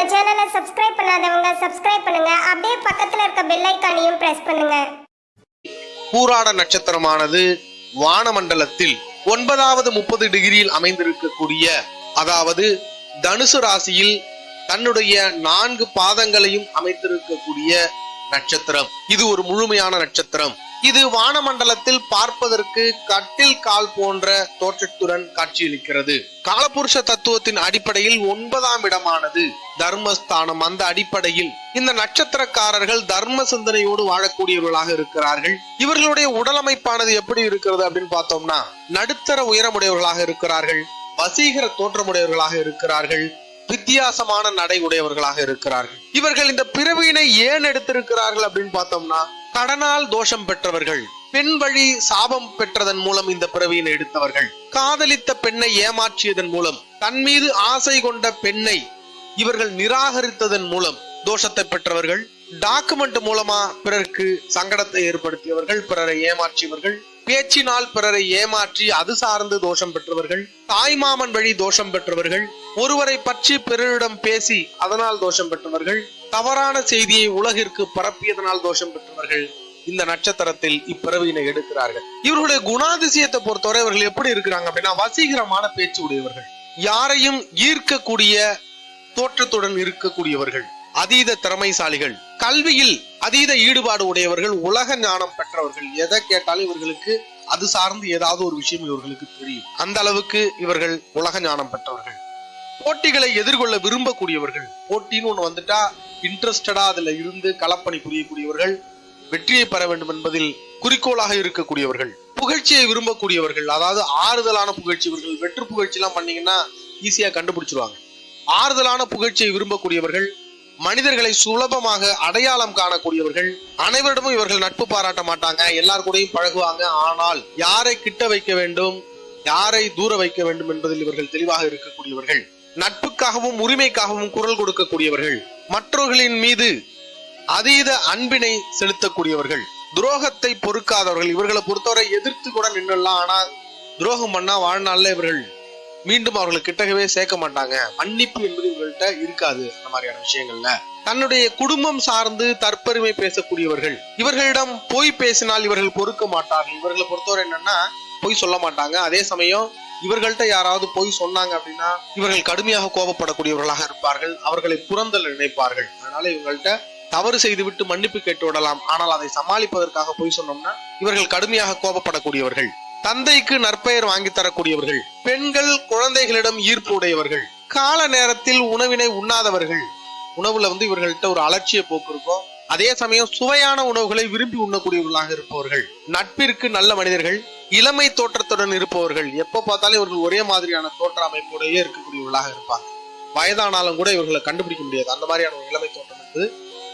நம்ம சேனலை சப்ஸ்கிரைப் பண்ணாதவங்க சப்ஸ்கிரைப் பண்ணுங்க. அப்படியே பக்கத்துல இருக்க பெல் ஐக்கானையும் பிரஸ் பண்ணுங்க. பூராட நட்சத்திரமானது வானமண்டலத்தில் ஒன்பதாவது முப்பது டிகிரியில் அமைந்திருக்கக்கூடிய அதாவது தனுசு ராசியில் தன்னுடைய நான்கு பாதங்களையும் அமைத்திருக்கக்கூடிய நட்சத்திரம். இது ஒரு முழுமையான நட்சத்திரம். இது வானமண்டலத்தில் பார்ப்பதற்கு கட்டில் கால் போன்ற தோற்றத்துடன் காட்சியளிக்கிறது. காலபுருஷ தத்துவத்தின் அடிப்படையில் ஒன்பதாம் இடமானது தர்மஸ்தானம். அந்த அடிப்படையில் இந்த நட்சத்திரக்காரர்கள் தர்ம சிந்தனையோடு வாழக்கூடியவர்களாக இருக்கிறார்கள். இவர்களுடைய உடலமைப்பானது எப்படி இருக்கிறது அப்படின்னு பார்த்தோம்னா நடுத்தர உயரமுடையவர்களாக இருக்கிறார்கள் வசீகர தோற்றமுடையவர்களாக இருக்கிறார்கள் வித்தியாசமான நடை உடையவர்களாக இருக்கிறார்கள். இவர்கள் இந்த பிறவியினை ஏன் எடுத்திருக்கிறார்கள் அப்படின்னு பார்த்தோம்னா கடனால் தோஷம் பெற்றவர்கள் பெண் வழி சாபம் பெற்றதன் மூலம் இந்த பிறவியினை எடுத்தவர்கள். காதலித்த பெண்ணை ஏமாற்றியதன் மூலம் தன் மீது ஆசை கொண்ட பெண்ணை இவர்கள் நிராகரித்ததன் மூலம் தோஷத்தை பெற்றவர்கள் டாக்குமெண்ட் மூலமா பிறருக்கு சங்கடத்தை ஏற்படுத்தியவர்கள் பிறரை ஏமாற்றியவர்கள் பேச்சினால் பிறரை ஏமாற்றி அது சார்ந்து தோஷம் பெற்றவர்கள் தாய்மாமன் வழி தோஷம் பெற்றவர்கள் ஒருவரை பற்றி பிறரிடம் பேசி அதனால் தோஷம் பெற்றவர்கள் தவறான செய்தியை உலகிற்கு பரப்பியதனால் தோஷம் பெற்றவர்கள் இந்த நட்சத்திரத்தில் இப்பிறவியினை எடுக்கிறார்கள். இவர்களுடைய குணாதிசயத்தை பொறுத்தவரை இவர்கள் எப்படி இருக்கிறாங்க அப்படின்னா வசீகரமான பேச்சு உடையவர்கள். யாரையும் ஈர்க்கக்கூடிய தோற்றத்துடன் இருக்கக்கூடியவர்கள் அதீத திறமைசாலிகள். கல்வியில் அதீத ஈடுபாடு உடையவர்கள் உலக ஞானம் பெற்றவர்கள். எதை கேட்டாலும் இவர்களுக்கு அது சார்ந்து ஏதாவது ஒரு விஷயம் இவர்களுக்கு தெரியும். அந்த அளவுக்கு இவர்கள் உலக ஞானம் பெற்றவர்கள். போட்டிகளை எதிர்கொள்ள விரும்பக்கூடியவர்கள். போட்டின்னு ஒன்று வந்துட்டா இன்ட்ரெஸ்டடா அதுல இருந்து களப்பணி புரியக்கூடியவர்கள் வெற்றியை பெற வேண்டும் என்பதில் குறிக்கோளாக இருக்கக்கூடியவர்கள். புகழ்ச்சியை விரும்பக்கூடியவர்கள் அதாவது ஆறுதலான புகழ்ச்சி இவர்கள் வெற்று புகழ்ச்சி எல்லாம் பண்ணீங்கன்னா ஈஸியா கண்டுபிடிச்சிருவாங்க. ஆறுதலான புகழ்ச்சியை விரும்பக்கூடியவர்கள் மனிதர்களை சுலபமாக அடையாளம் காணக்கூடியவர்கள் அனைவரிடமும் இவர்கள் நட்பு பாராட்ட மாட்டாங்க எல்லார் கூடயும் பழகுவாங்க ஆனால் யாரை கிட்ட வைக்க வேண்டும் யாரை தூர வைக்க வேண்டும் என்பதில் இவர்கள் தெளிவாக இருக்கக்கூடியவர்கள். நட்புக்காகவும் உரிமைக்காகவும் குரல் கொடுக்கக்கூடியவர்கள். மற்றவர்களின் மீது அதீத அன்பினை செலுத்தக்கூடியவர்கள். துரோகத்தை பொறுக்காதவர்கள். இவர்களை பொறுத்தவரை எதிர்த்து கூட நின்றுலாம் ஆனால் துரோகம் பண்ணா வாழ்நாள்ல இவர்கள் மீண்டும் அவர்களை கிட்டக்கவே சேர்க்க மாட்டாங்க. மன்னிப்பு என்பது இவர்கள்ட்ட இருக்காது. அந்த மாதிரியான விஷயங்கள்ல. தன்னுடைய குடும்பம் சார்ந்து தற்பெருமை பேசக்கூடியவர்கள். இவர்களிடம் பொய் பேசினால் இவர்கள் பொறுக்க மாட்டார்கள். இவர்களை பொறுத்தவரை என்னன்னா பொய் சொல்ல மாட்டாங்க. அதே சமயம் இவர்கள்ட்ட யாராவது பொய் சொன்னாங்க அப்படின்னா இவர்கள் கடுமையாக கோபப்படக்கூடியவர்களாக இருப்பார்கள் அவர்களை புறந்தல் நினைப்பார்கள். அதனால இவங்கள்ட்ட தவறு செய்துவிட்டு மன்னிப்பு கேட்டு விடலாம். ஆனால் அதை சமாளிப்பதற்காக பொய் சொன்னோம்னா இவர்கள் கடுமையாக கோபப்படக்கூடியவர்கள். தந்தைக்கு நற்பெயர் வாங்கி தரக்கூடியவர்கள். பெண்கள் குழந்தைகளிடம் ஈர்ப்பு உடையவர்கள். கால நேரத்தில் உணவினை உண்ணாதவர்கள். உணவுல வந்து இவர்கள்ட்ட ஒரு அலட்சிய போக்கு இருக்கும். அதே சமயம் சுவையான உணவுகளை விரும்பி உண்ணக்கூடியவர்களாக இருப்பவர்கள். நட்பிற்கு நல்ல மனிதர்கள். இளமை தோற்றத்துடன் இருப்பவர்கள் எப்ப பார்த்தாலும் இவர்கள் ஒரே மாதிரியான தோற்ற அமைப்போடையே இருக்கக்கூடியவர்களாக இருப்பாங்க. வயதானாலும் கூட இவர்களை கண்டுபிடிக்க முடியாது. அந்த மாதிரியான ஒரு இளமை தோற்றம் வந்து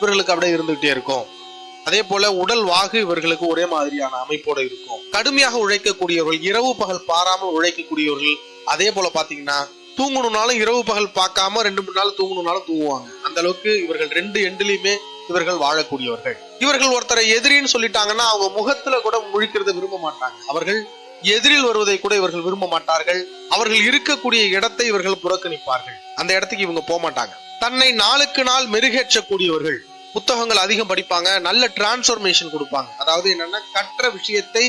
இவர்களுக்கு அப்படியே இருந்துகிட்டே இருக்கும். அதே போல உடல் வாகு இவர்களுக்கு ஒரே மாதிரியான அமைப்போட இருக்கும். கடுமையாக உழைக்கக்கூடியவர்கள் இரவு பகல் பாராமல் உழைக்கக்கூடியவர்கள் அதே போல பாத்தீங்கன்னா தூங்கணும்னாலும் இரவு பகல் பார்க்காம ரெண்டு மூணு நாள் தூங்கணும்னாலும் தூங்குவாங்க. அந்த அளவுக்கு இவர்கள் ரெண்டு எண்டுலயுமே இவர்கள் வாழக்கூடியவர்கள். இவர்கள் ஒருத்தரை எதிரின்னு சொல்லிட்டாங்கன்னா அவங்க முகத்துல கூட முழிக்கிறத விரும்ப மாட்டாங்க. அவர்கள் எதிரில் வருவதை கூட இவர்கள் விரும்ப மாட்டார்கள். அவர்கள் இருக்கக்கூடிய இடத்தை இவர்கள் புறக்கணிப்பார்கள். அந்த இடத்துக்கு இவங்க போக மாட்டாங்க. தன்னை நாளுக்கு நாள் மெருகேற்றக்கூடியவர்கள். புத்தகங்கள் அதிகம் படிப்பாங்க நல்ல டிரான்ஸ்ஃபர்மேஷன் கொடுப்பாங்க. அதாவது என்னன்னா கற்ற விஷயத்தை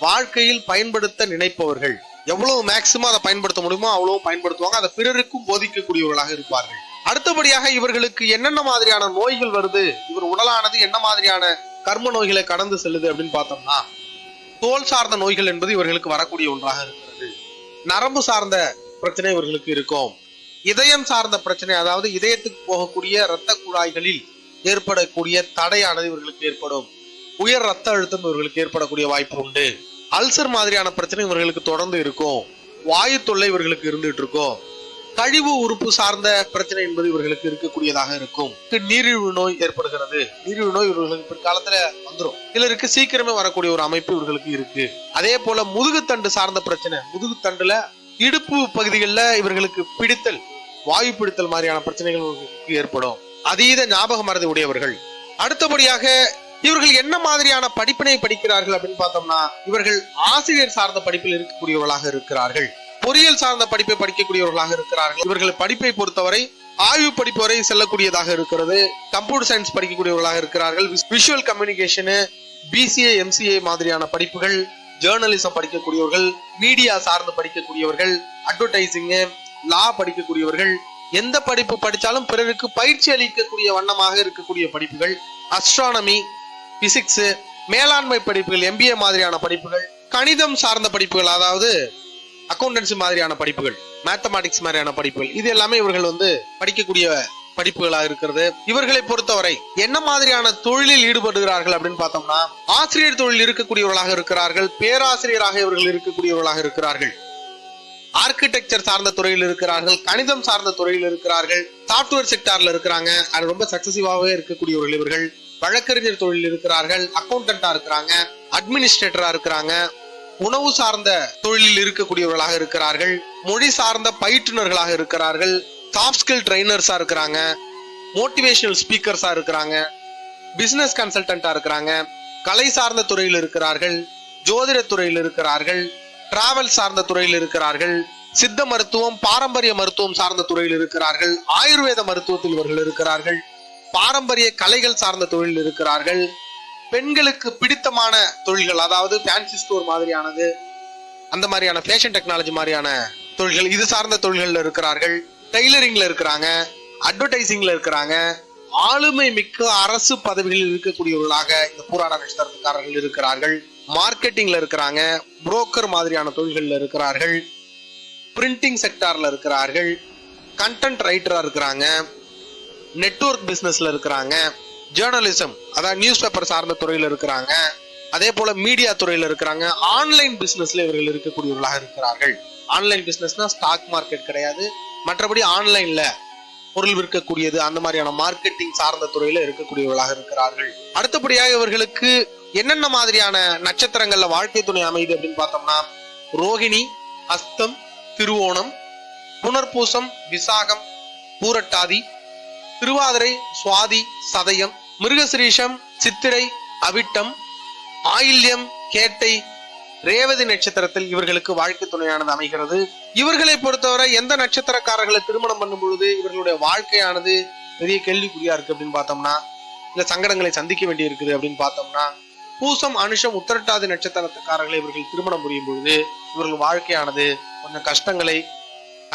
வாழ்க்கையில் பயன்படுத்த நினைப்பவர்கள். எவ்வளவு மேக்சிமம் அதை பயன்படுத்த முடியுமோ அவ்வளவு பயன்படுத்துவாங்க. அதை பிறருக்கும் போதிக்கக்கூடியவர்களாக இருப்பார்கள். அடுத்தபடியாக இவர்களுக்கு என்னென்ன மாதிரியான நோய்கள் வருது இவர் உடலானது என்ன மாதிரியான கர்ம நோய்களை கடந்து செல்லுது அப்படின்னு பார்த்தோம்னா தோல் சார்ந்த நோய்கள் என்பது இவர்களுக்கு வரக்கூடிய ஒன்றாக இருக்கிறது. நரம்பு சார்ந்த பிரச்சனை இவர்களுக்கு இருக்கும். இதயம் சார்ந்த பிரச்சனை அதாவது இதயத்துக்கு போகக்கூடிய இரத்த குழாய்களில் ஏற்படக்கூடிய தடையானது இவர்களுக்கு ஏற்படும். உயர் ரத்த அழுத்தம் இவர்களுக்கு ஏற்படக்கூடிய வாய்ப்பு உண்டு. அல்சர் மாதிரியான பிரச்சனை இவர்களுக்கு தொடர்ந்து இருக்கும். வாயு தொல்லை இவர்களுக்கு இருந்துட்டு இருக்கும். கழிவு உறுப்பு சார்ந்த பிரச்சனை என்பது இவர்களுக்கு இருக்கக்கூடியதாக இருக்கும். நீரிழிவு நோய் ஏற்படுகிறது. நீரிழிவு நோய் இவர்களுக்கு பிற்காலத்துல வந்துடும் சிலருக்கு சீக்கிரமே வரக்கூடிய ஒரு அமைப்பு இவர்களுக்கு இருக்கு. அதே போல முதுகுத்தண்டு சார்ந்த பிரச்சனை. முதுகுத்தண்டுல இடுப்பு பகுதிகளில் இவர்களுக்கு பிடித்தல் வாயு பிடித்தல் மாதிரியான பிரச்சனைகள் ஏற்படும். அதீத ஞாபக மறதி உடையவர்கள். அடுத்தபடியாக இவர்கள் என்ன மாதிரியான படிப்பினை படிக்கிறார்கள் அப்படின்னு பார்த்தோம்னா இவர்கள் ஆசிரியர் சார்ந்த படிப்பில் இருக்கக்கூடியவர்களாக இருக்கிறார்கள். பொறியியல் சார்ந்த படிப்பை படிக்கக்கூடியவர்களாக இருக்கிறார்கள். இவர்கள் படிப்பை பொறுத்தவரை ஆய்வு படிப்பு வரை செல்லக்கூடியதாக இருக்கிறது. கம்ப்யூட்டர் சயின்ஸ் படிக்கக்கூடியவர்களாக இருக்கிறார்கள். விஷுவல் கம்யூனிகேஷனு பிசிஏ எம்சிஏ மாதிரியான படிப்புகள் ஜேர்னலிசம் படிக்கக்கூடியவர்கள் மீடியா சார்ந்து படிக்கக்கூடியவர்கள் அட்வர்டைசிங்கு லா படிக்கக்கூடியவர்கள் எந்த படிப்பு படித்தாலும் பிறருக்கு பயிற்சி அளிக்கக்கூடிய வண்ணமாக இருக்கக்கூடிய படிப்புகள் அஸ்ட்ரானமி பிசிக்ஸு மேலாண்மை படிப்புகள் எம்பிஏ மாதிரியான படிப்புகள் கணிதம் சார்ந்த படிப்புகள் அதாவது அக்கௌண்டன்சி மாதிரியான படிப்புகள் மேத்தமேட்டிக்ஸ் மாதிரியான படிப்புகள் இது எல்லாமே இவர்கள் வந்து படிக்கக்கூடிய படிப்புகளாக இருக்கிறது. இவர்களை பொறுத்தவரை என்ன மாதிரியான தொழிலில் ஈடுபடுகிறார்கள் அப்படின்னு பார்த்தோம்னா ஆசிரியர் தொழில் இருக்கக்கூடியவர்களாக இருக்கிறார்கள் பேராசிரியராக இவர்கள் இருக்கக்கூடியவர்களாக இருக்கிறார்கள். ஆர்கிடெக்சர் சார்ந்த துறையில் இருக்கிறார்கள் கணிதம் சார்ந்த துறையில் இருக்கிறார்கள் சாப்ட்வேர் செக்டார்ல இருக்கிறாங்க. அது ரொம்ப சக்சசிவாகவே இருக்கக்கூடியவர்கள் இவர்கள். வழக்கறிஞர் தொழில் இருக்கிறார்கள் அக்கௌண்டண்டா இருக்கிறாங்க அட்மினிஸ்ட்ரேட்டரா இருக்கிறாங்க. உணவு சார்ந்த தொழிலில் இருக்கக்கூடியவர்களாக இருக்கிறார்கள். மொழி சார்ந்த பயிற்றுனர்களாக இருக்கிறார்கள். சாஃப்ட் ஸ்கில் ட்ரைனர்ஸா இருக்கிறாங்க. மோட்டிவேஷனல் ஸ்பீக்கர்ஸா இருக்கிறாங்க. பிசினஸ் கன்சல்டன்டா இருக்கிறாங்க. கலை சார்ந்த துறையில் இருக்கிறார்கள். ஜோதிட துறையில் இருக்கிறார்கள். டிராவல் சார்ந்த துறையில் இருக்கிறார்கள். சித்த மருத்துவம் பாரம்பரிய மருத்துவம் சார்ந்த துறையில் இருக்கிறார்கள். ஆயுர்வேத மருத்துவத்தில் இவர்கள் இருக்கிறார்கள். பாரம்பரிய கலைகள் சார்ந்த தொழில் இருக்கிறார்கள். பெண்களுக்கு பிடித்தமான தொழில்கள் அதாவது ஃபேன்சி ஸ்டோர் மாதிரியானது அந்த மாதிரியான ஃபேஷன் டெக்னாலஜி மாதிரியான தொழில்கள் இது சார்ந்த தொழில்கள்ல இருக்கிறார்கள் டெய்லரிங்ல இருக்கிறாங்க அட்வர்டைசிங்ல இருக்கிறாங்க ஆளுமை மிக்க அரசு பதவிகளில் இருக்கக்கூடியவர்களாக இந்த போராட நட்சத்திரத்துக்காரர்கள் இருக்கிறார்கள் மார்க்கெட்டிங்ல இருக்கிறாங்க புரோக்கர் மாதிரியான தொழில்கள்ல இருக்கிறார்கள் பிரிண்டிங் செக்டார்ல இருக்கிறார்கள் கண்டென்ட் ரைட்டரா இருக்கிறாங்க நெட்வொர்க் பிசினஸ்ல இருக்கிறாங்க ஜேர்னலிசம் அதாவது நியூஸ் பேப்பர் சார்ந்த துறையில இருக்கிறாங்க. அதே போல மீடியா துறையில இருக்கிறாங்க. ஆன்லைன் பிசினஸ்ல இவர்கள் இருக்கக்கூடியவர்களாக இருக்கிறார்கள். ஆன்லைன் பிசினஸ்னா ஸ்டாக் மார்க்கெட் கிடையாது. மற்றபடி ஆன்லைன்ல பொருள் விற்கக்கூடியது அந்த மாதிரியான மார்க்கெட்டிங் சார்ந்த துறையில இருக்கக்கூடியவர்களாக இருக்கிறார்கள். அடுத்தபடியாக இவர்களுக்கு என்னென்ன மாதிரியான நட்சத்திரங்கள்ல வாழ்க்கை துணை அமையுது அப்படின்னு பார்த்தோம்னா ரோகிணி அஸ்தம் திருவோணம் புனர்பூசம் விசாகம் பூரட்டாதி திருவாதிரை சுவாதி சதயம் மிருகசிரீஷம் சித்திரை அவிட்டம் ஆயில்யம் கேட்டை ரேவதி நட்சத்திரத்தில் இவர்களுக்கு வாழ்க்கை துணையானது அமைகிறது. இவர்களை பொறுத்தவரை எந்த நட்சத்திரக்காரர்களை திருமணம் பண்ணும் பொழுது இவர்களுடைய வாழ்க்கையானது பெரிய கேள்விக்குறியா இருக்கு அப்படின்னு பார்த்தோம்னா இல்ல சங்கடங்களை சந்திக்க வேண்டி இருக்குது அப்படின்னு பார்த்தோம்னா பூசம் அனுஷம் உத்திரட்டாதி நட்சத்திரத்துக்காரர்களை இவர்கள் திருமணம் புரியும் பொழுது இவர்கள் வாழ்க்கையானது கொஞ்சம் கஷ்டங்களை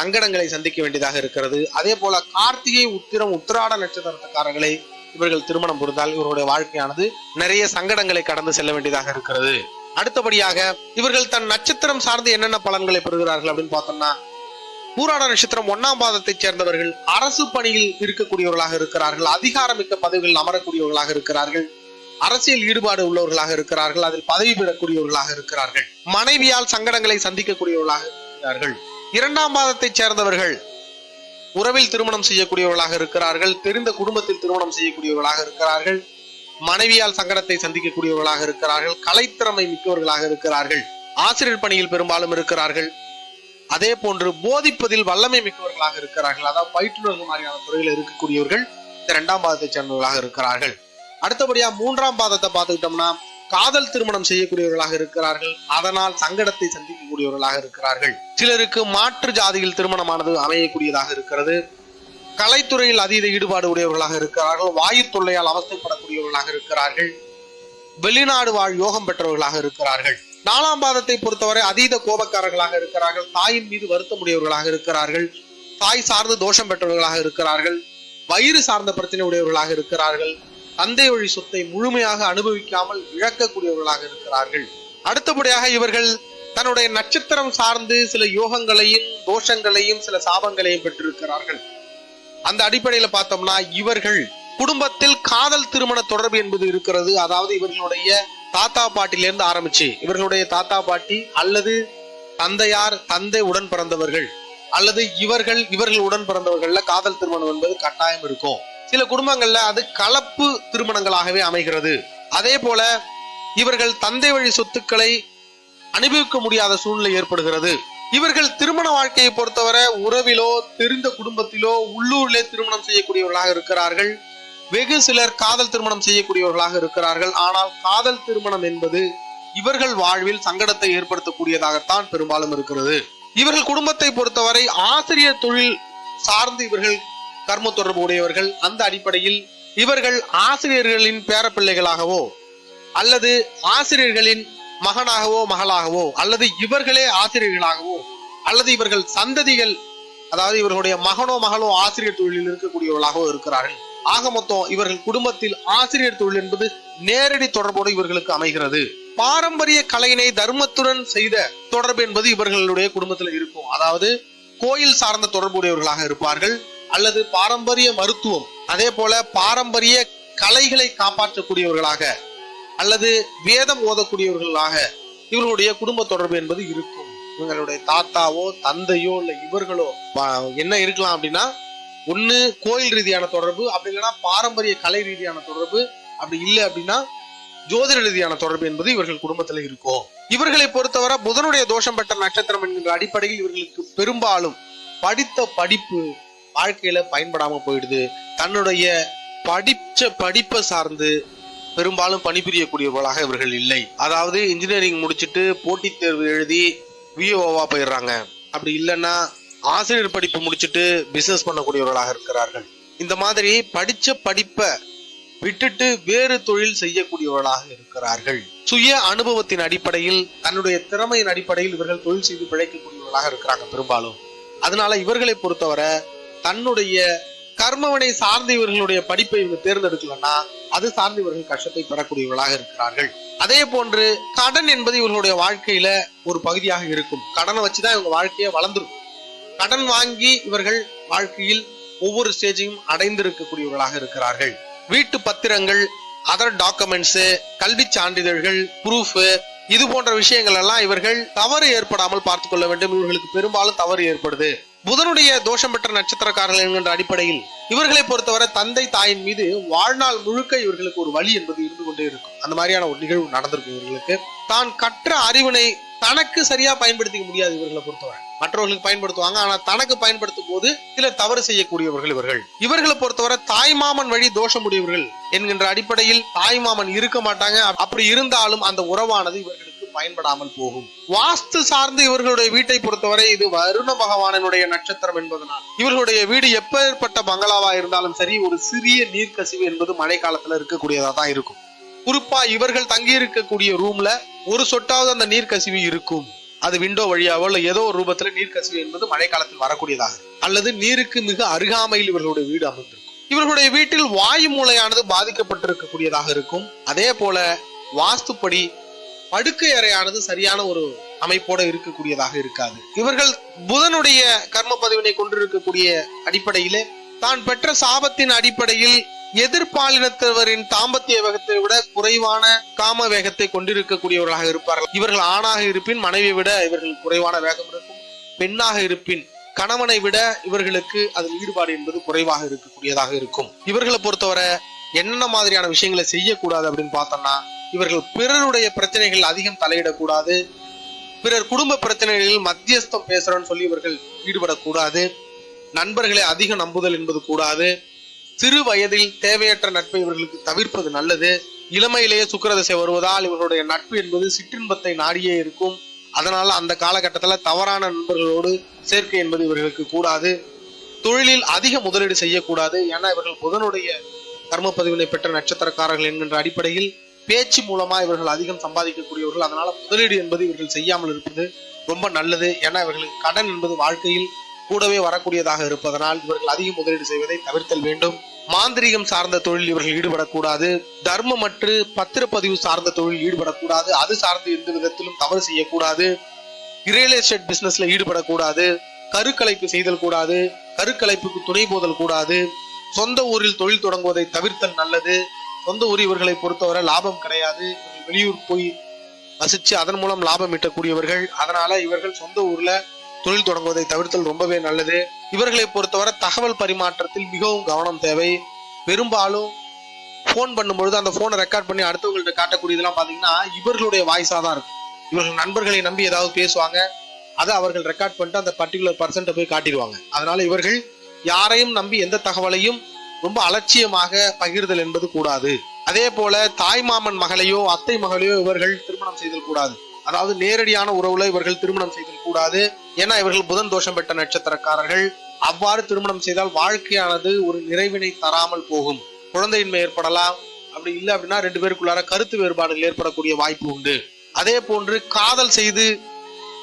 சங்கடங்களை சந்திக்க வேண்டியதாக இருக்கிறது. அதே போல கார்த்திகை உத்திரம் உத்திராட நட்சத்திரத்துக்காரர்களை இவர்கள் திருமணம் புரிந்தால் இவருடைய வாழ்க்கையானது நிறைய சங்கடங்களை கடந்து செல்ல வேண்டியதாக இருக்கிறது. அடுத்தபடியாக இவர்கள் தன் நட்சத்திரம் சார்ந்து என்னென்ன பலன்களை பெறுகிறார்கள் அப்படின்னு பார்த்தோம்னா பூராட நட்சத்திரம் ஒன்னாம் பாதத்தைச் சேர்ந்தவர்கள் அரசு பணியில் இருக்கக்கூடியவர்களாக இருக்கிறார்கள் அதிகாரமிக்க பதவிகளில் அமரக்கூடியவர்களாக இருக்கிறார்கள் அரசியல் ஈடுபாடு உள்ளவர்களாக இருக்கிறார்கள் அதில் பதவி பெறக்கூடியவர்களாக இருக்கிறார்கள் மனைவியால் சங்கடங்களை சந்திக்கக்கூடியவர்களாக இருக்கிறார்கள். இரண்டாம் பாதத்தைச் சேர்ந்தவர்கள் உறவில் திருமணம் செய்யக்கூடியவர்களாக இருக்கிறார்கள் தெரிந்த குடும்பத்தில் திருமணம் செய்யக்கூடியவர்களாக இருக்கிறார்கள் மனைவியால் சங்கடத்தை சந்திக்கக்கூடியவர்களாக இருக்கிறார்கள் கலைத்திறமை மிக்கவர்களாக இருக்கிறார்கள் ஆசிரியர் பணியில் பெரும்பாலும் இருக்கிறார்கள். அதே போன்று போதிப்பதில் வல்லமை மிக்கவர்களாக இருக்கிறார்கள். அதாவது பயிற்றுநர்கள் மாதிரியான துறையில் இருக்கக்கூடியவர்கள் இந்த இரண்டாம் பாதத்தை சேர்ந்தவர்களாக இருக்கிறார்கள். அடுத்தபடியா மூன்றாம் பாதத்தை பார்த்துக்கிட்டோம்னா காதல் திருமணம் செய்யக்கூடியவர்களாக இருக்கிறார்கள். அதனால் சங்கடத்தை சந்திக்கக்கூடியவர்களாக இருக்கிறார்கள். சிலருக்கு மாற்று ஜாதியில் திருமணமானது அமையக்கூடியதாக இருக்கிறது. கலைத்துறையில் அதீத ஈடுபாடு உடையவர்களாக இருக்கிறார்கள். வாயு தொல்லையால் அவஸ்தைப்படக்கூடியவர்களாக இருக்கிறார்கள். வெளிநாடு வாழ் யோகம் பெற்றவர்களாக இருக்கிறார்கள். நாலாம் பாதத்தை பொறுத்தவரை அதீத கோபக்காரர்களாக இருக்கிறார்கள். தாயின் மீது வருத்தமுடையவர்களாக இருக்கிறார்கள். தாய் சார்ந்து தோஷம் பெற்றவர்களாக இருக்கிறார்கள். வயிறு சார்ந்த பிரச்சனை உடையவர்களாக இருக்கிறார்கள். தந்தை வழி சொத்தை முழுமையாக அனுபவிக்காமல் இழக்கக்கூடியவர்களாக இருக்கிறார்கள். அடுத்தபடியாக இவர்கள் தன்னுடைய நட்சத்திரம் சார்ந்து சில யோகங்களையும் தோஷங்களையும் சில சாபங்களையும் பெற்றிருக்கிறார்கள். அந்த அடிப்படையில பார்த்தோம்னா இவர்கள் குடும்பத்தில் காதல் திருமண தொடர்பு என்பது இருக்கிறது. அதாவது இவர்களுடைய தாத்தா பாட்டிலிருந்து ஆரம்பிச்சு இவர்களுடைய தாத்தா பாட்டி அல்லது தந்தையார் தந்தை உடன் பிறந்தவர்கள் அல்லது இவர்கள் இவர்கள் உடன் பிறந்தவர்கள்ல காதல் திருமணம் என்பது கட்டாயம் இருக்கும். சில குடும்பங்கள்ல அது கலப்பு திருமணங்களாகவே அமைகிறது. அதே போல இவர்கள் தந்தை வழி சொத்துக்களை அனுபவிக்க முடியாத சூழ்நிலை ஏற்படுகிறது. இவர்கள் திருமண வாழ்க்கையை பொறுத்தவரை உறவிலோ தெரிந்த குடும்பத்திலோ உள்ளூரிலே திருமணம் செய்யக்கூடியவர்களாக இருக்கிறார்கள். வெகு சிலர் காதல் திருமணம் செய்யக்கூடியவர்களாக இருக்கிறார்கள். ஆனால் காதல் திருமணம் என்பது இவர்கள் வாழ்வில் சங்கடத்தை ஏற்படுத்தக்கூடியதாகத்தான் பெரும்பாலும் இருக்கிறது. இவர்கள் குடும்பத்தை பொறுத்தவரை ஆசிரியர் தொழில் சார்ந்து இவர்கள் கர்ம தொடர்பு உடையவர்கள் அந்த அடிப்படையில் இவர்கள் ஆசிரியர்களின் பேரப்பிள்ளைகளாகவோ அல்லது ஆசிரியர்களின் மகனாகவோ மகளாகவோ அல்லது இவர்களே ஆசிரியர்களாகவோ அல்லது இவர்கள் சந்ததிகள் அதாவது இவர்களுடைய மகனோ மகளோ ஆசிரியர் தொழிலில் இருக்கக்கூடியவர்களாகவோ இருக்கிறார்கள். ஆக மொத்தம் இவர்கள் குடும்பத்தில் ஆசிரியர் தொழில் என்பது நேரடி தொடர்போடு இவர்களுக்கு அமைகிறது. பாரம்பரிய கலையினை தர்மத்துடன் செய்த தொடர்பு என்பது இவர்களுடைய குடும்பத்தில் இருக்கும். அதாவது கோயில் சார்ந்த தொடர்புடையவர்களாக இருப்பார்கள். அல்லது பாரம்பரிய மருத்துவம் அதே போல பாரம்பரிய கலைகளை காப்பாற்றக்கூடியவர்களாக அல்லது வேதம் ஓதக்கூடியவர்களாக இவர்களுடைய குடும்ப தொடர்பு என்பது இருக்கும். இவங்களுடைய தாத்தாவோ தந்தையோ இல்ல இவர்களோ என்ன இருக்கலாம் அப்படின்னா ஒண்ணு கோயில் ரீதியான தொடர்பு அப்படி இல்லைன்னா பாரம்பரிய கலை ரீதியான தொடர்பு அப்படி இல்லை அப்படின்னா ஜோதிட ரீதியான தொடர்பு என்பது இவர்கள் குடும்பத்துல இருக்கும். இவர்களை பொறுத்தவரை புதனுடைய தோஷம் பெற்ற நட்சத்திரம் என்கின்ற அடிப்படையில் இவர்களுக்கு பெரும்பாலும் படித்த படிப்பு வாழ்க்கையில பயன்படாம போயிடுது. தன்னுடைய படிச்ச படிப்பை சார்ந்து பெரும்பாலும் பணிபுரியக்கூடியவர்களாக இவர்கள் இல்லை. அதாவது இன்ஜினியரிங் முடிச்சுட்டு போட்டித் தேர்வு எழுதி விஓவா போயிடுறாங்க. அப்படி இல்லைன்னா ஆசிரியர் படிப்பு முடிச்சுட்டு பிசினஸ் பண்ணக்கூடியவர்களாக இருக்கிறார்கள். இந்த மாதிரி படிச்ச படிப்பை விட்டுட்டு வேறு தொழில் செய்யக்கூடியவர்களாக இருக்கிறார்கள். சுய அனுபவத்தின் அடிப்படையில் தன்னுடைய திறமையின் அடிப்படையில் இவர்கள் தொழில் செய்து பிழைக்கக்கூடியவர்களாக இருக்கிறாங்க பெரும்பாலும். அதனால இவர்களை பொறுத்தவரை தன்னுடைய கர்மவனை சார்ந்த இவர்களுடைய படிப்பை இவங்க தேர்ந்தெடுக்கலன்னா அது சார்ந்து இவர்கள் கஷ்டத்தை பெறக்கூடியவர்களாக இருக்கிறார்கள். அதே போன்று கடன் என்பது இவர்களுடைய வாழ்க்கையில ஒரு பகுதியாக இருக்கும். கடனை வச்சுதான் இவங்க வாழ்க்கையை வளர்ந்துரும் கடன் வாங்கி இவர்கள் வாழ்க்கையில் ஒவ்வொரு ஸ்டேஜையும் அடைந்திருக்கக்கூடியவர்களாக இருக்கிறார்கள். வீட்டு பத்திரங்கள் அதர் டாக்குமெண்ட்ஸ் கல்வி சான்றிதழ்கள் ப்ரூஃப் இது போன்ற விஷயங்கள் எல்லாம் இவர்கள் தவறு ஏற்படாமல் பார்த்துக் கொள்ள வேண்டும். இவர்களுக்கு பெரும்பாலும் தவறு ஏற்படுது. புதனுடைய தோஷம் பெற்ற நட்சத்திரக்காரர்கள் என்கின்ற அடிப்படையில் இவர்களை பொறுத்தவரை தந்தை தாயின் மீது வாழ்நாள் முழுக்க இவர்களுக்கு ஒரு வழி என்பது இருந்து கொண்டே இருக்கும். அந்த மாதிரியான ஒரு நிகழ்வு நடந்திருக்கும் இவர்களுக்கு. தான் கற்ற அறிவினை தனக்கு சரியா பயன்படுத்திக்க முடியாது இவர்களை பொறுத்தவரை. மற்றவர்களுக்கு பயன்படுத்துவாங்க. ஆனா தனக்கு பயன்படுத்தும் போது சில தவறு செய்யக்கூடியவர்கள் இவர்கள். இவர்களை பொறுத்தவரை தாய்மாமன் வழி தோஷமுடையவர்கள் என்கின்ற அடிப்படையில் தாய்மாமன் இருக்க மாட்டாங்க. அப்படி இருந்தாலும் அந்த உறவானது இவர்களுக்கு பயன்படாமல் போகும். வாஸ்து சார்ந்து இவர்களுடைய வீட்டை பொறுத்தவரை இது வருண பகவானனுடைய நட்சத்திரம் என்பதனால். இவர்களுடைய வீடு எப்பேற்பட்ட பங்களாவா இருந்தாலும் சரி ஒரு சிறிய நீர்க்கசிவு என்பது மழை காலத்துல இருக்கக்கூடியதா தான் இருக்கும். குறிப்பா இவர்கள் தங்கி இருக்கக்கூடிய ரூம்ல ஒரு சொட்டாவது அந்த நீர்க்கசிவு இருக்கும். அது விண்டோ வழியாவோ இல்ல ஏதோ ஒரு ரூபத்துல நீர்க்கசிவு என்பது மழை காலத்தில் வரக்கூடியதாக. அல்லது நீருக்கு மிக அருகாமையில் இவர்களுடைய வீடு அமைந்திருக்கும். இவர்களுடைய வீட்டில் வாயு மூலையானது பாதிக்கப்பட்டிருக்கக்கூடியதாக இருக்கும். அதே போல வாஸ்துப்படி படுக்கை அறையானது சரியான ஒரு அமைப்போட இருக்கக்கூடியதாக இருக்காது. இவர்கள் புதனுடைய கர்ம பதிவினை கொண்டிருக்கக்கூடிய அடிப்படையிலே தான் பெற்ற சாபத்தின் அடிப்படையில் எதிர்பாலினத்தவரின் தாம்பத்திய வேகத்தை விட குறைவான காம வேகத்தை கொண்டிருக்கக்கூடியவர்களாக இருப்பார்கள். இவர்கள் ஆணாக இருப்பின் மனைவியை விட இவர்கள் குறைவான வேகம் இருக்கும். பெண்ணாக இருப்பின் கணவனை விட இவர்களுக்கு அதில் ஈடுபாடு என்பது குறைவாக இருக்கக்கூடியதாக இருக்கும். இவர்களை பொறுத்தவரை என்னென்ன மாதிரியான விஷயங்களை செய்யக்கூடாது அப்படின்னு பார்த்தோம்னா இவர்கள் பிறருடைய பிரச்சனைகள் அதிகம் தலையிடக்கூடாது. பிறர் குடும்ப பிரச்சனைகளில் மத்தியஸ்தம் பேசுறோன்னு சொல்லி இவர்கள் ஈடுபடக்கூடாது. நண்பர்களை அதிகம் நம்புதல் என்பது கூடாது. சிறு வயதில் தேவையற்ற நட்பை இவர்களுக்கு தவிர்ப்பது நல்லது. இளமையிலேயே சுக்கிரதசை வருவதால் இவர்களுடைய நட்பு என்பது சிற்றின்பத்தை நாடியே இருக்கும். அதனால் அந்த காலகட்டத்தில் தவறான நண்பர்களோடு சேர்க்கை என்பது இவர்களுக்கு கூடாது. தொழிலில் அதிக முதலீடு செய்யக்கூடாது. ஏன்னா இவர்கள் புதனுடைய கர்ம பதிவினை பெற்ற நட்சத்திரக்காரர்கள் என்கின்ற அடிப்படையில் பேச்சு மூலமா இவர்கள் அதிகம் சம்பாதிக்கக்கூடியவர்கள். அதனால முதலீடு என்பது இவர்கள் செய்யாமல் இருப்பது ரொம்ப நல்லது. ஏன்னா இவர்களுக்கு கடன் என்பது வாழ்க்கையில் கூடவே வரக்கூடியதாக இருப்பதனால் இவர்கள் அதிக முதலீடு செய்வதை தவிர்த்தல் வேண்டும். மாந்திரிகம் சார்ந்த தொழில் இவர்கள் ஈடுபடக்கூடாது. தர்மமற்று பத்திரப்பதிவு சார்ந்த தொழில் ஈடுபடக்கூடாது. அது சார்ந்து எந்த விதத்திலும் தவறு செய்யக்கூடாது. ரியல் எஸ்டேட் பிசினஸ்ல ஈடுபடக்கூடாது. கருக்கலைப்பு செய்தல் கூடாது. கருக்கலைப்புக்கு துணை போதல் கூடாது. சொந்த ஊரில் தொழில் தொடங்குவதை தவிர்த்தல் நல்லது. சொந்த ஊர் இவர்களை பொறுத்தவரை லாபம் கிடையாது. வெளியூர் போய் வசிச்சு அதன் மூலம் லாபம் ஈட்டக்கூடியவர்கள். அதனால இவர்கள் சொந்த ஊர்ல தொழில் தொடங்குவதை தவிர்த்தல் ரொம்பவே நல்லது. இவர்களை பொறுத்தவரை தகவல் பரிமாற்றத்தில் மிகவும் கவனம் தேவை. பெரும்பாலும் ஃபோன் பண்ணும்பொழுது அந்த ஃபோனை ரெக்கார்ட் பண்ணி அடுத்தவங்கள்ட்ட காட்டக்கூடியதெல்லாம் பாத்தீங்கன்னா இவர்களுடைய வாய்ஸாக தான் இருக்கும். இவர்கள் நண்பர்களை நம்பி ஏதாவது பேசுவாங்க. அதை அவர்கள் ரெக்கார்ட் பண்ணிட்டு அந்த பர்டிகுலர் பர்சன்ட்ட போய் காட்டிடுவாங்க. அதனால இவர்கள் யாரையும் நம்பி எந்த தகவலையும் ரொம்ப அலட்சியமாக பகிர்தல் என்பது கூடாது. அதே போல தாய் மாமன் மகளையோ அத்தை மகளையோ இவர்கள் திருமணம் செய்தல் கூடாது. அதாவது நேரடியான உறவுல இவர்கள் திருமணம் செய்தல் கூடாது. ஏன்னா இவர்கள் புதன் தோஷம் பெற்ற நட்சத்திரக்காரர்கள். அவ்வாறு திருமணம் செய்தால் வாழ்க்கையானது ஒரு நிறைவினை தராமல் போகும். குழந்தையின்மை ஏற்படலாம். அப்படி இல்லை அப்படின்னா ரெண்டு பேருக்குள்ளார கருத்து வேறுபாடுகள் ஏற்படக்கூடிய வாய்ப்பு உண்டு. அதே போன்று காதல் செய்து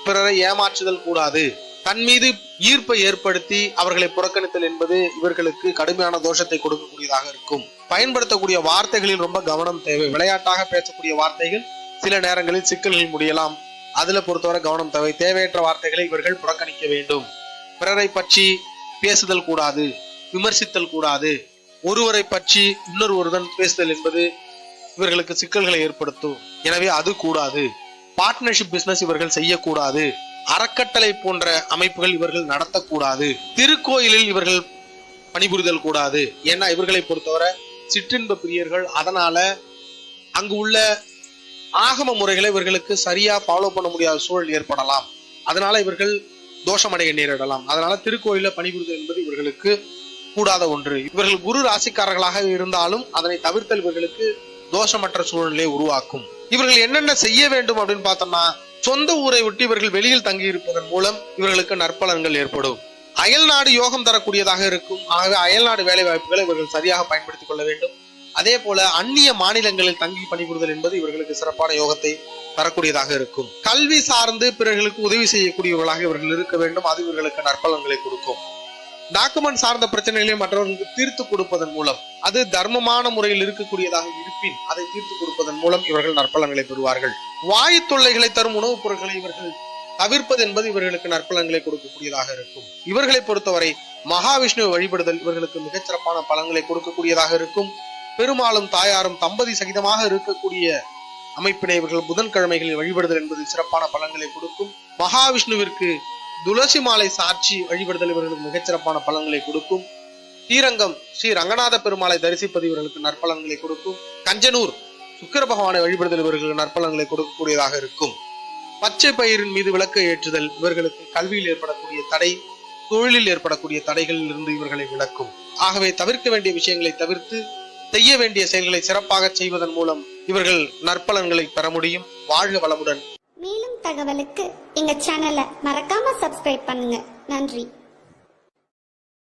பிறரை ஏமாற்றுதல் கூடாது. தன் மீது ஈர்ப்பை ஏற்படுத்தி அவர்களை புறக்கணித்தல் என்பது இவர்களுக்கு கடுமையான தோஷத்தை கொடுக்கக்கூடியதாக இருக்கும். பயன்படுத்தக்கூடிய வார்த்தைகளில் ரொம்ப கவனம் தேவை. விளையாட்டாக பேசக்கூடிய வார்த்தைகள் சில நேரங்களில் சிக்கல்கள் முடியலாம். அதுல பொறுத்தவரை கவனம் தேவை. தேவையற்ற வார்த்தைகளை இவர்கள் புறக்கணிக்க வேண்டும். பிறரை பற்றி பேசுதல் கூடாது. விமர்சித்தல் கூடாது. ஒருவரை பற்றி இன்னொரு ஒருவன் பேசுதல் என்பது இவர்களுக்கு சிக்கல்களை ஏற்படுத்தும். எனவே அது கூடாது. பார்ட்னர்ஷிப் பிசினஸ் இவர்கள் செய்யக்கூடாது. அறக்கட்டளை போன்ற அமைப்புகள் இவர்கள் நடத்தக்கூடாது. திருக்கோயிலில் இவர்கள் பணிபுரிதல் கூடாது. ஏன்னா இவர்களை பொறுத்தவரை சிற்றின்ப பிரியர்கள். அதனால அங்கு உள்ள ஆகம முறைகளை இவர்களுக்கு சரியா ஃபாலோ பண்ண முடியாத சூழல் ஏற்படலாம். அதனால இவர்கள் தோஷமடைய நேரிடலாம். அதனால திருக்கோயில பணிபுரிதல் என்பது இவர்களுக்கு கூடாத ஒன்று. இவர்கள் குரு ராசிக்காரர்களாக இருந்தாலும் அதனை தவிர்த்தல் இவர்களுக்கு தோஷமற்ற சூழ்நிலையை உருவாக்கும். இவர்கள் என்னென்ன செய்ய வேண்டும் அப்படின்னு பார்த்தோம்னா சொந்த ஊரை விட்டு இவர்கள் வெளியில் தங்கி இருப்பதன் மூலம் இவர்களுக்கு நற்பலன்கள் ஏற்படும். அயல் நாடு யோகம் தரக்கூடியதாக இருக்கும். ஆகவே அயல் நாடு வேலை வாய்ப்புகளை இவர்கள் சரியாக பயன்படுத்திக் கொள்ள வேண்டும். அதே போல அந்நிய மாநிலங்களில் தங்கி பணிபுரிதல் என்பது இவர்களுக்கு சிறப்பான யோகத்தை தரக்கூடியதாக இருக்கும். கல்வி சார்ந்து பிறர்களுக்கு உதவி செய்யக்கூடியவர்களாக இவர்கள் இருக்க வேண்டும். அது இவர்களுக்கு நற்பலன்களை கொடுக்கும். டாக்குமெண்ட் சார்ந்த பிரச்சனைகளை மற்றவர்களுக்கு தீர்த்து கொடுப்பதன் மூலம் அது தர்மமான முறையில் இருக்கக்கூடியதாக இருப்பின் அதை தீர்த்து கொடுப்பதன் மூலம் இவர்கள் நற்பலன்களை பெறுவார்கள். வாயு தொல்லைகளை தரும் உணவுப் பொருட்களை இவர்கள் தவிர்ப்பது என்பது இவர்களுக்கு நற்பலன்களை கொடுக்கக்கூடியதாக இருக்கும். இவர்களை பொறுத்தவரை மகாவிஷ்ணுவை வழிபடுதல் இவர்களுக்கு மிகச்சிறப்பான பலன்களை கொடுக்கக்கூடியதாக இருக்கும். பெருமாளும் தாயாரும் தம்பதி சகிதமாக இருக்கக்கூடிய அமைப்பினை இவர்கள் புதன்கிழமைகளில் வழிபடுதல் என்பது சிறப்பான பலன்களை கொடுக்கும். மகாவிஷ்ணுவிற்கு துளசி மாலை சாட்சி வழிபடுதல் இவர்களுக்கு மிகச்சிறப்பான பலன்களை கொடுக்கும். ஸ்ரீரங்கம் ஸ்ரீ ரங்கநாத பெருமாளை தரிசிப்பது இவர்களுக்கு நற்பலன்களை கொடுக்கும். கஞ்சனூர் சுக்கர பகவானை வழிபடுதல் இவர்களுக்கு நற்பலன்களை கொடுக்கக்கூடியதாக இருக்கும். பச்சை பயிரின் மீது விளக்கை ஏற்றுதல் இவர்களுக்கு கல்வியில் ஏற்படக்கூடிய தடை தொழிலில் ஏற்படக்கூடிய தடைகளில் இருந்து இவர்களை விளக்கும் ஆகவே தவிர்க்க வேண்டிய விஷயங்களை தவிர்த்து செய்ய வேண்டிய செயல்களை சிறப்பாக செய்வதன் மூலம் இவர்கள் நற்பலன்களை பெற முடியும். வாழ்க வளமுடன். மேலும் தகவலுக்கு எங்க சேனலை மறக்காம சப்ஸ்கிரைப் பண்ணுங்க. நன்றி.